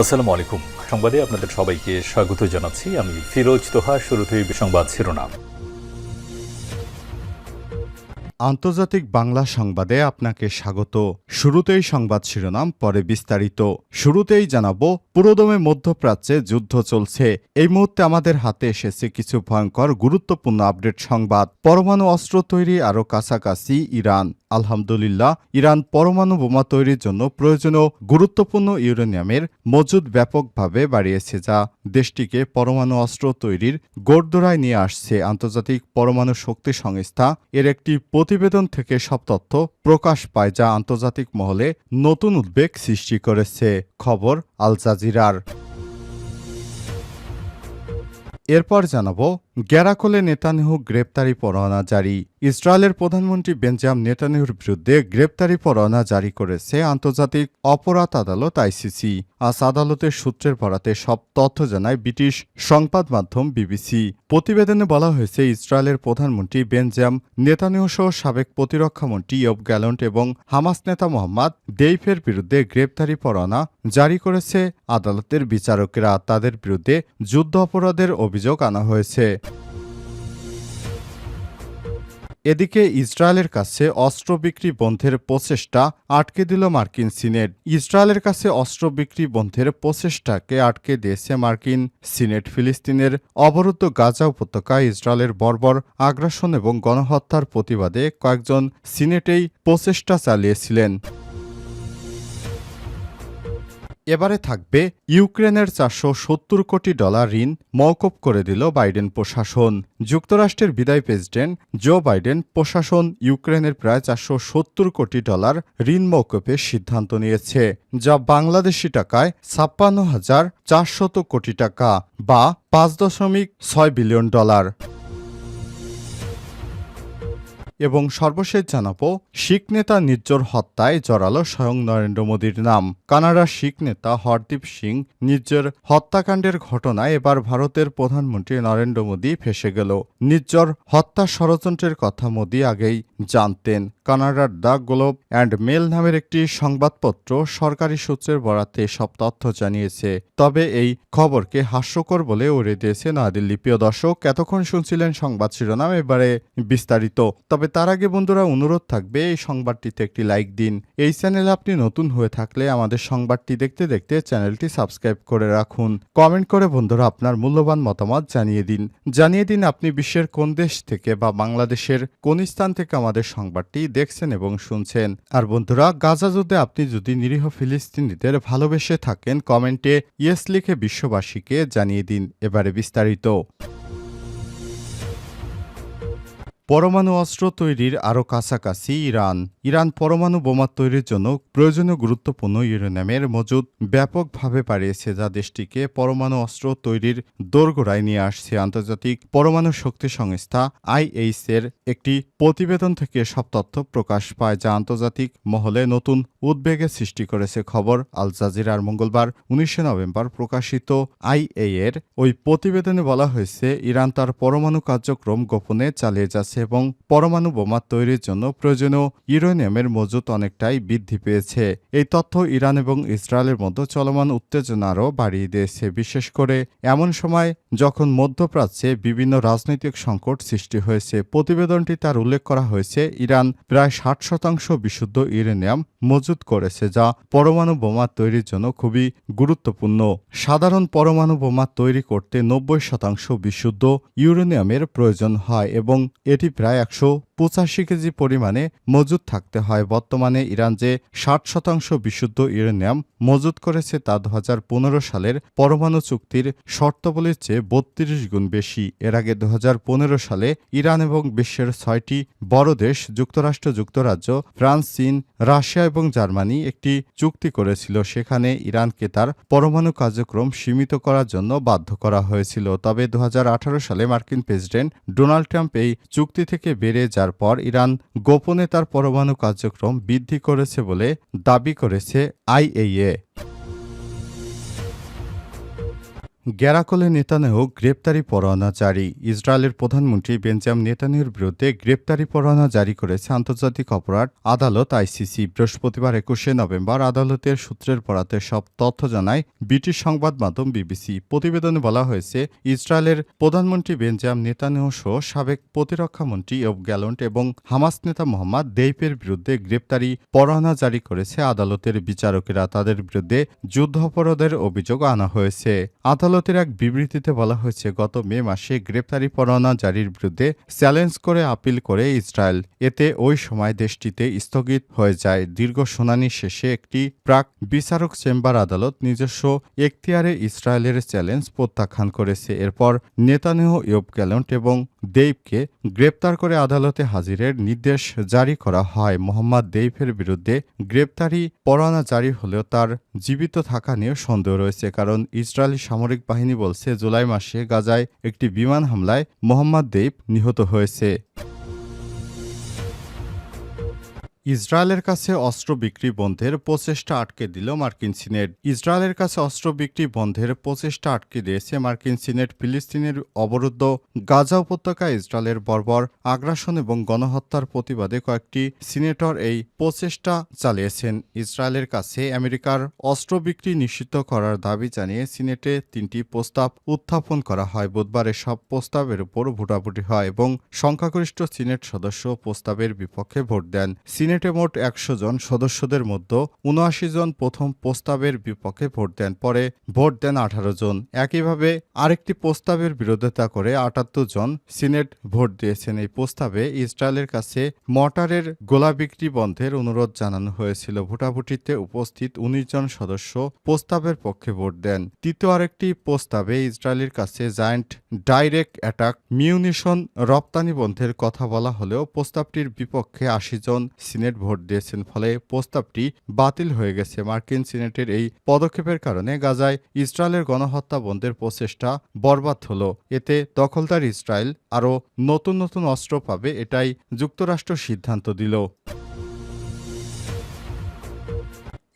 আসসালামু আলাইকুম সংবাদে আপনাদের সবাইকে স্বাগত জানাচ্ছি। আমি ফিরোজ তোহা, শুরুতেই সংবাদ শিরোনাম। আন্তর্জাতিক বাংলা সংবাদে আপনাকে স্বাগত। শুরুতেই সংবাদ শিরোনাম, পরে বিস্তারিত। শুরুতেই জানাব, পুরোদমে মধ্যপ্রাচ্যে যুদ্ধ চলছে। এই মুহূর্তে আমাদের হাতে এসেছে কিছু ভয়ঙ্কর, গুরুত্বপূর্ণ আপডেট সংবাদ। পরমাণু অস্ত্র তৈরি আরও কাছাকাছি ইরান। আলহামদুলিল্লাহ, ইরান পরমাণু বোমা তৈরির জন্য প্রয়োজনীয় গুরুত্বপূর্ণ ইউরেনিয়ামের মজুদ ব্যাপকভাবে বাড়িয়েছে যা দেশটিকে পরমাণু অস্ত্র তৈরির গোড়দোড়ায় নিয়ে আসছে। আন্তর্জাতিক পরমাণু শক্তি সংস্থা এর একটি প্রতিবেদন থেকে সব তথ্য প্রকাশ পায় যা আন্তর্জাতিক মহলে নতুন উদ্বেগ সৃষ্টি করেছে। খবর আল জাজিরার। এরপর জানাব গ্যারাকোলে নেতানিহু গ্রেপ্তারি পরোয়ানা জারি। ইসরায়েলের প্রধানমন্ত্রী বেঞ্জাম নেতানিহুর বিরুদ্ধে গ্রেপ্তারি পরোয়ানা জারি করেছে আন্তর্জাতিক অপরাধ আদালত আইসিসি। আজ আদালতের সূত্রের বরাতে সব তথ্য জানায় ব্রিটিশ সংবাদ মাধ্যম বিবিসি। প্রতিবেদনে বলা হয়েছে, ইসরায়েলের প্রধানমন্ত্রী বেঞ্জাম নেতানিহু সহ সাবেক প্রতিরক্ষামন্ত্রী ইয়ব গ্যালন্ট এবং হামাস নেতা মোহাম্মদ দেইফের বিরুদ্ধে গ্রেপ্তারি পরোয়ানা জারি করেছে আদালতের বিচারকেরা। তাদের বিরুদ্ধে যুদ্ধ অপরাধের অভিযোগ আনা হয়েছে। এদিকে ইসরায়েলের কাছে অস্ত্র বিক্রি বন্ধের প্রচেষ্টা আটকে দিল মার্কিন সিনেট। ইসরায়েলের কাছে অস্ত্র বিক্রি বন্ধের প্রচেষ্টাকে আটকে দিয়েছে মার্কিন সিনেট। ফিলিস্তিনের অবরুদ্ধ গাজা উপত্যকায় ইসরায়েলের বর্বর আগ্রাসন এবং গণহত্যার প্রতিবাদে কয়েকজন সিনেটেই প্রচেষ্টা চালিয়েছিলেন। এবারে থাকবে ইউক্রেনের চারশো সত্তর কোটি ডলার ঋণ মওকুফ করে দিল বাইডেন প্রশাসন। যুক্তরাষ্ট্রের বিদায় প্রেসিডেন্ট জো বাইডেন প্রশাসন ইউক্রেনের প্রায় চারশো সত্তর কোটি ডলার ঋণ মওকুফের সিদ্ধান্ত নিয়েছে, যা বাংলাদেশি টাকায় ছাপ্পান্ন হাজার চারশত কোটি টাকা বা পাঁচ দশমিক ছয় বিলিয়ন ডলার। এবং সর্বশেষ জানাব, শিখ নেতা নির্জর হত্যায় জড়ালো স্বয়ং নরেন্দ্র মোদীর নাম। কানাডার শিখ নেতা হরদীপ সিং নির্জর হত্যাকাণ্ডের ঘটনায় এবার ভারতের প্রধানমন্ত্রী নরেন্দ্র মোদী ফেসে গেল। নির্জর হত্যা ষড়যন্ত্রের কথা মোদী আগেই জানতেন। কানাডার দ্য গ্লোব অ্যান্ড মেল নামের একটি সংবাদপত্র সরকারি সূত্রের বরাতে সব তথ্য জানিয়েছে। তবে এই খবরকে হাস্যকর বলে উড়ে দিয়েছে নয়াদিল্লি। প্রিয় দর্শক, এতক্ষণ শুনছিলেন সংবাদ শিরোনাম, এবারে বিস্তারিত। তবে তার আগে বন্ধুরা, অনুরোধ থাকবে এই সংবাদটিতে একটি লাইক দিন। এই চ্যানেলে আপনি নতুন হয়ে থাকলে আমাদের সংবাদটি দেখতে দেখতে চ্যানেলটি সাবস্ক্রাইব করে রাখুন। কমেন্ট করে বন্ধুরা আপনার মূল্যবান মতামত জানিয়ে দিন। জানিয়ে দিন আপনি বিশ্বের কোন দেশ থেকে বা বাংলাদেশের কোন স্থান থেকে আমাদের সংবাদটি দেখছেন এবং শুনছেন। আর বন্ধুরা, গাজা যুদ্ধে আপনি যদি নিরীহ ফিলিস্তিনিদের ভালোবেসে থাকেন, কমেন্টে ইয়েস লিখে বিশ্ববাসীকে জানিয়ে দিন এবারে বিস্তারিত। পরমাণু অস্ত্র তৈরির আরও কাছাকাছি ইরান। ইরান পরমাণু বোমা তৈরির জন্য প্রয়োজনীয় গুরুত্বপূর্ণ ইউরেনিয়ামের মজুদ ব্যাপকভাবে বাড়িয়েছে যা দেশটিকে পরমাণু অস্ত্র তৈরির দোরগোড়ায় নিয়ে আসছে। আন্তর্জাতিক পরমাণু শক্তি সংস্থা আইএইচ এর একটি প্রতিবেদন থেকে সব তথ্য প্রকাশ পায়, যা আন্তর্জাতিক মহলে নতুন উদ্বেগের সৃষ্টি করেছে। খবর, আল জাজিরার মঙ্গলবার, উনিশে নভেম্বর প্রকাশিত আইএ এর ওই প্রতিবেদনে বলা হয়েছে, ইরান তার পরমাণু কার্যক্রম গোপনে চালিয়ে যাচ্ছে। এবং পরমাণু বোমা তৈরির জন্য প্রয়োজনীয় ইউরেনিয়ামের মজুত অনেকটাই বৃদ্ধি পেয়েছে। এই তথ্য ইরান এবং ইসরায়েলের মধ্যে চলমান উত্তেজনা আরও বাড়িয়ে দিয়েছে। বিশেষ করে এমন সময় যখন মধ্যপ্রাচ্যে বিভিন্ন রাজনৈতিক সংকট সৃষ্টি হয়েছে, প্রতিবেদনটি তার উল্লেখ করা হয়েছে, ইরান প্রায় ষাট শতাংশ বিশুদ্ধ ইউরেনিয়াম মজুত করেছে, যা পরমাণু বোমা তৈরির জন্য খুবই গুরুত্বপূর্ণ। সাধারণ পরমাণু বোমা তৈরি করতে নব্বই শতাংশ বিশুদ্ধ ইউরেনিয়ামের প্রয়োজন হয় এবং এটি প্রায় একশো পঁচাশি কেজি পরিমাণে মজুদ থাকতে হয়। বর্তমানে ইরান যে ষাট শতাংশ বিশুদ্ধ ইউরেনিয়াম মজুদ করেছে তা দু হাজার পনেরো সালের পরমাণু চুক্তির শর্তাবলীর চেয়ে বত্রিশ গুণ বেশি। এর আগে দু হাজার পনেরো সালে ইরান এবং বিশ্বের ছয়টি বড় দেশ যুক্তরাষ্ট্র, যুক্তরাজ্য, ফ্রান্স, চীন, রাশিয়া এবং জার্মানি একটি চুক্তি করেছিল। সেখানে ইরানকে তার পরমাণু কার্যক্রম সীমিত করার জন্য বাধ্য করা হয়েছিল। তবে দু হাজার আঠারো সালে মার্কিন প্রেসিডেন্ট ডোনাল্ড ট্রাম্প এই চুক্তি থেকে বেড়ে যাওয়ার পর ইরান গোপনে তার পরমাণু কার্যক্রম বৃদ্ধি করেছে বলে দাবি করেছে আইএইএ। গ্যারাকলে নেতানেহ গ্রেপ্তারি পরোয়ানা জারি। ইসরায়েলের প্রধানমন্ত্রী বেঞ্জাম নেতানিয়াহুর বিরুদ্ধে গ্রেপ্তারি পরোয়ানা জারি করেছে আন্তর্জাতিক অপরাধ আদালত আইসিসি। বৃহস্পতিবার একুশে নভেম্বর আদালতের সূত্রের পরাতে সব তথ্য জানায় ব্রিটিশ সংবাদ মাধ্যম বিবিসি। প্রতিবেদনে বলা হয়েছে, ইসরায়েলের প্রধানমন্ত্রী বেঞ্জাম নেতানিয়াহু সহ সাবেক প্রতিরক্ষা মন্ত্রী ইয়োব গ্যালন্ট এবং হামাস নেতা মোহাম্মদ দেইপের বিরুদ্ধে গ্রেপ্তারি পরোয়ানা জারি করেছে আদালতের বিচারকেরা। তাদের বিরুদ্ধে যুদ্ধাপরাধের অভিযোগ আনা হয়েছে। আদালতের এক বিবৃতিতে বলা হয়েছে, গত মে মাসে গ্রেপ্তারি পরোয়ানা জারির বিরুদ্ধে চ্যালেঞ্জ করে আপিল করে ইসরায়েল। এতে ওই সময় দেশটিতে স্থগিত হয়ে যায়। দীর্ঘ শুনানি শেষে একটি প্রাক বিচারক চেম্বার আদালত নিজস্ব এখতিয়ারে ইসরায়েলের চ্যালেঞ্জ প্রত্যাখ্যান করেছে। এরপর নেতানেহ ইয়োব গ্যালন্ট এবং দেইবকে গ্রেপ্তার করে আদালতে হাজিরের নির্দেশ জারি করা হয়। মোহাম্মদ দেইফের বিরুদ্ধে গ্রেপ্তারি পরোয়ানা জারি হলেও তার জীবিত থাকা নিয়ে সন্দেহ রয়েছে, কারণ ইসরায়েলি সামরিক বাহিনী বলছে জুলাই মাসে গাজায় একটি বিমান হামলায় মোহাম্মদ দেব নিহত হয়েছে। ইসরায়েলের কাছে অস্ত্র বিক্রি বন্ধের প্রচেষ্টা আটকে দিল মার্কিন সিনেট। ইসরায়েলের কাছে অস্ত্র বিক্রি বন্ধের প্রচেষ্টা আটকে দিয়েছে মার্কিন সিনেট ফিলিস্তিনের অবরুদ্ধ গাজা উপত্যকায় ইসরায়েলের বর্বর আগ্রাসন এবং গণহত্যার প্রতিবাদে কয়েকটি সিনেটর এই প্রচেষ্টা চালিয়েছেন। ইসরায়েলের কাছে আমেরিকার অস্ত্র বিক্রি নিষিদ্ধ করার দাবি জানিয়ে সিনেটে তিনটি প্রস্তাব উত্থাপন করা হয়। বুধবার এসব প্রস্তাবের উপর ভোটাভুটি হয় এবং সংখ্যাগরিষ্ঠ সিনেট সদস্য প্রস্তাবের বিপক্ষে ভোট দেন। সিনেটে মোট একশো জন সদস্যদের মধ্যে উনআশি জন প্রথম প্রস্তাবের বিপক্ষে ভোট দেন। পরে ভোট দেন আঠারো জন। একইভাবে আরেকটি প্রস্তাবের বিরোধিতা করে আটাত্তর জন সিনেট ভোট দিয়েছেন। এই প্রস্তাবে ইসরায়েলের কাছে মটারের গোলা বিক্রি বন্ধের অনুরোধ জানানো হয়েছিল। ভোটাভুটিতে উপস্থিত উনিশ জন সদস্য প্রস্তাবের পক্ষে ভোট দেন। তৃতীয় আরেকটি প্রস্তাবে ইসরায়েলের কাছে জায়ান্ট ডাইরেক্ট অ্যাটাক, মিউনিশন রপ্তানি বন্ধের কথা বলা হলেও প্রস্তাবটির বিপক্ষে আশি জন সিনেট ভোট দিয়েছেন ফলে প্রস্তাবটি বাতিল হয়ে গেছে। মার্কিন সিনেটের এই পদক্ষেপের কারণে গাজায় ইসরায়েলের গণহত্যা বন্ধের প্রচেষ্টা বরবাদ হল। এতে দখলদার ইসরায়েল আরও নতুন নতুন অস্ত্র পাবে এটাই যুক্তরাষ্ট্র সিদ্ধান্ত দিল।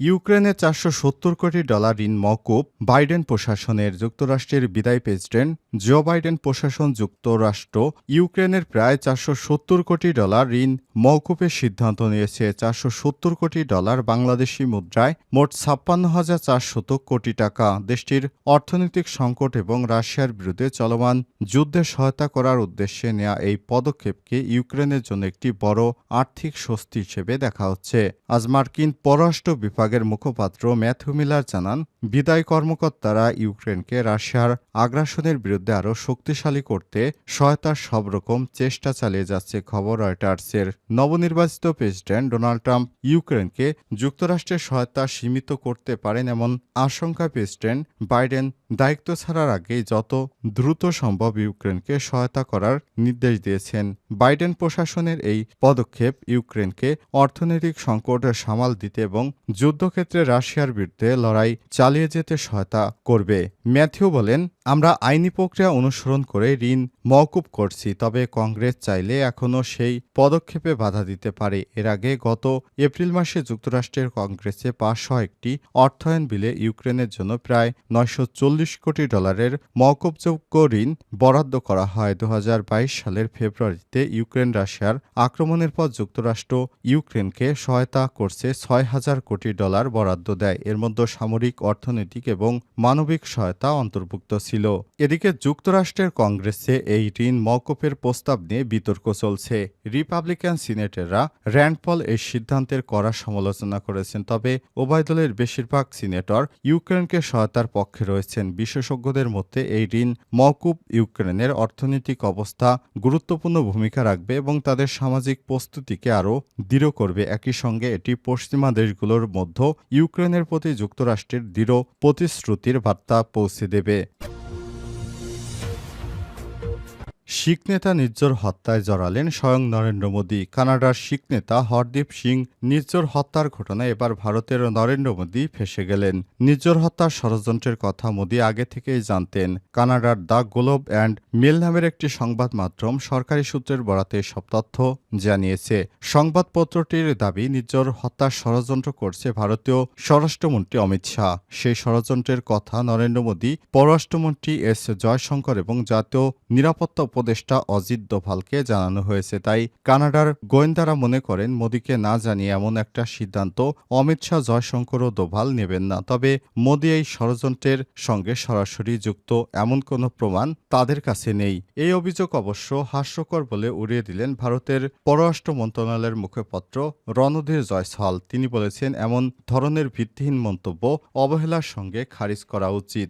ইউক্রেনে চারশো সত্তর কোটি ডলার ঋণ মওকুব বাইডেন প্রশাসনের। যুক্তরাষ্ট্রের বিদায়ী প্রেসিডেন্ট জো বাইডেন প্রশাসন যুক্তরাষ্ট্র ইউক্রেনের প্রায় চারশো সত্তর কোটি ডলার ঋণ মওকুফের সিদ্ধান্ত নিয়েছে চারশো সত্তর কোটি ডলার বাংলাদেশি মুদ্রায় মোট ছাপ্পান্ন হাজার চারশত কোটি টাকা। দেশটির অর্থনৈতিক সংকট এবং রাশিয়ার বিরুদ্ধে চলমান যুদ্ধে সহায়তা করার উদ্দেশ্যে নেওয়া এই পদক্ষেপকে ইউক্রেনের জন্য একটি বড় আর্থিক স্বস্তি হিসেবে দেখা হচ্ছে। আজ মার্কিন পররাষ্ট্র বিভাগের মুখপাত্র ম্যাথু মিলার জানান, বিদায় কর্মকর্তারা ইউক্রেনকে রাশিয়ার আগ্রাসনের বিরুদ্ধে আরও শক্তিশালী করতে সহায়তার সব রকম চেষ্টা চালিয়ে যাচ্ছে, খবর রয়টার্সের। নবনির্বাচিত প্রেসিডেন্ট ডোনাল্ড ট্রাম্প ইউক্রেনকে যুক্তরাষ্ট্রের সহায়তা সীমিত করতে পারেন এমন আশঙ্কা প্রেসিডেন্ট বাইডেন। দায়িত্ব ছাড়ার আগেই যত দ্রুত সম্ভব ইউক্রেনকে সহায়তা করার নির্দেশ দিয়েছেন। বাইডেন প্রশাসনের এই পদক্ষেপ ইউক্রেনকে অর্থনৈতিক সংকট সামাল দিতে এবং যুদ্ধক্ষেত্রে রাশিয়ার বিরুদ্ধে লড়াই চালিয়ে যেতে সহায়তা করবে। ম্যাথিউ বলেন আমরা আইনি প্রক্রিয়া অনুসরণ করে ঋণ মওকুব করছি, তবে কংগ্রেস চাইলে এখনও সেই পদক্ষেপে বাধা দিতে পারে। এর আগে গত এপ্রিল মাসে যুক্তরাষ্ট্রের কংগ্রেসে পাশ একটি অর্থায়ন বিলে ইউক্রেনের জন্য প্রায় নয়শো চল্লিশ কোটি ডলারের মওকুবযোগ্য ঋণ বরাদ্দ করা হয়। দু হাজার বাইশ সালের ফেব্রুয়ারিতে ইউক্রেন রাশিয়ার আক্রমণের পর যুক্তরাষ্ট্র ইউক্রেনকে সহায়তা করছে ছয় হাজার কোটি ডলার বরাদ্দ দেয়। এর মধ্যে সামরিক, অর্থনৈতিক এবং মানবিক সহায়তা অন্তর্ভুক্ত ছিল। এদিকে যুক্তরাষ্ট্রের কংগ্রেসে এই ঋণ মওকুফের প্রস্তাব নিয়ে বিতর্ক চলছে। রিপাবলিকান সিনেটররা র্যান্ড পল এই সিদ্ধান্তের কড়া সমালোচনা করেছেন, তবে উভয় দলের বেশিরভাগ সিনেটর ইউক্রেনকে সহায়তার পক্ষে রয়েছেন। বিশেষজ্ঞদের মধ্যে এই ঋণ মওকুব ইউক্রেনের অর্থনৈতিক অবস্থা গুরুত্বপূর্ণ ভূমিকা রাখবে এবং তাদের সামাজিক প্রস্তুতিকে আরও দৃঢ় করবে। একই সঙ্গে এটি পশ্চিমা দেশগুলোর মধ্যে ইউক্রেনের প্রতি যুক্তরাষ্ট্রের দৃঢ় প্রতিশ্রুতির বার্তা পৌঁছে দেবে। শিখ নেতা নির্জর হত্যায় জড়ালেন স্বয়ং নরেন্দ্র মোদী। কানাডার শিখ নেতা হরদীপ সিং নির্জর হত্যার ঘটনায় এবার ভারতের নরেন্দ্র মোদী ফেসে গেলেন। নির্জর হত্যার ষড়যন্ত্রের কথা মোদী আগে থেকেই জানতেন। কানাডার দ্য গ্লোব অ্যান্ড মেল নামের একটি সংবাদ মাধ্যম সরকারি সূত্রের বরাতে সব তথ্য জানিয়েছে। সংবাদপত্রটির দাবি, নির্জর হত্যার ষড়যন্ত্র করছে ভারতীয় স্বরাষ্ট্রমন্ত্রী অমিত শাহ। সেই ষড়যন্ত্রের কথা নরেন্দ্র মোদী, পররাষ্ট্রমন্ত্রী এস জয়শঙ্কর এবং জাতীয় নিরাপত্তা উপদেষ্টা অজিত দোভালকে জানানো হয়েছে। তাই কানাডার গোয়েন্দারা মনে করেন, মোদীকে না জানিয়ে এমন একটা সিদ্ধান্ত অমিত শাহ জয়শঙ্কর ও দোভাল নেবেন না। তবে মোদী এই ষড়যন্ত্রের সঙ্গে সরাসরি যুক্ত এমন কোনো প্রমাণ তাদের কাছে নেই। এই অভিযোগ অবশ্য হাস্যকর বলে উড়িয়ে দিলেন ভারতের পররাষ্ট্র মন্ত্রণালয়ের মুখপাত্র রণধীর জয়সওয়াল। তিনি বলেছেন, এমন ধরনের ভিত্তিহীন মন্তব্য অবহেলার সঙ্গে খারিজ করা উচিত।